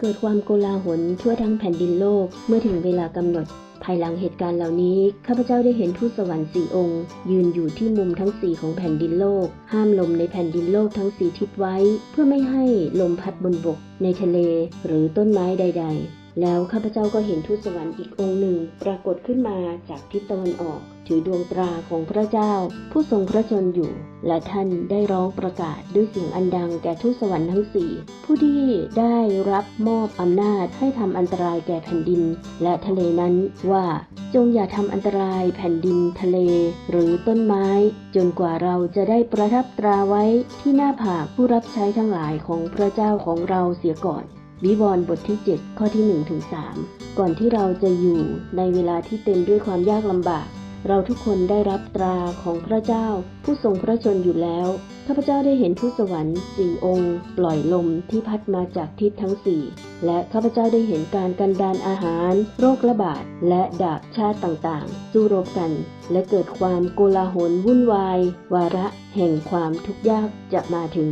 เกิดความโกลาหลทั่วทั้งแผ่นดินโลกเมื่อถึงเวลากำหนด ภายหลังเหตุการณ์เหล่านี้ข้าพเจ้าได้เห็นทูตสวรรค์สี่องค์ ยืนอยู่ที่มุมทั้งสี่ของแผ่นดินโลก ห้ามลมในแผ่นดินโลกทั้งสี่ทิศไว้ เพื่อไม่ให้ลมพัดบนบก ในทะเลหรือต้นไม้ใด ๆ แล้วข้าพเจ้าก็เห็นทูตสวรรค์อีกองค์หนึ่ง ปรากฏขึ้นมาจากทิศตะวันออก ถือดวงตราของพระเจ้า ผู้ทรงพระชนอยู่ และท่านได้ร้องประกาศด้วยเสียงอันดังแก่ทูตสวรรค์ทั้งสี่ผู้ที่ได้รับมอบอำนาจให้ทำอันตรายแก่แผ่นดิน และทะเลนั้นว่าจงอย่าทำอันตรายแผ่นดินทะเล หรือต้นไม้ จนกว่าเราจะได้ประทับตราไว้ที่หน้าผากผู้รับใช้ทั้งหลายของพระเจ้าของเราเสียก่อน วิวรณ์บทที่ 7 ข้อที่ 1 ถึง 3 ก่อนที่เราจะอยู่ในเวลาที่เต็มด้วยความยากลำบาก เราทุกคนได้รับตราของพระเจ้า ผู้ทรงพระชนอยู่แล้วข้าพเจ้าได้เห็นทูตสวรรค์สี่องค์ ปล่อยลมที่พัดมาจากทิศทั้งสี่และข้าพเจ้าได้เห็นการกันดานอาหาร โรคระบาด และดาบชาติต่างๆ สู้รบกัน และเกิดความโกลาหลวุ่นวาย วาระแห่งความทุกข์ยากจะมาถึง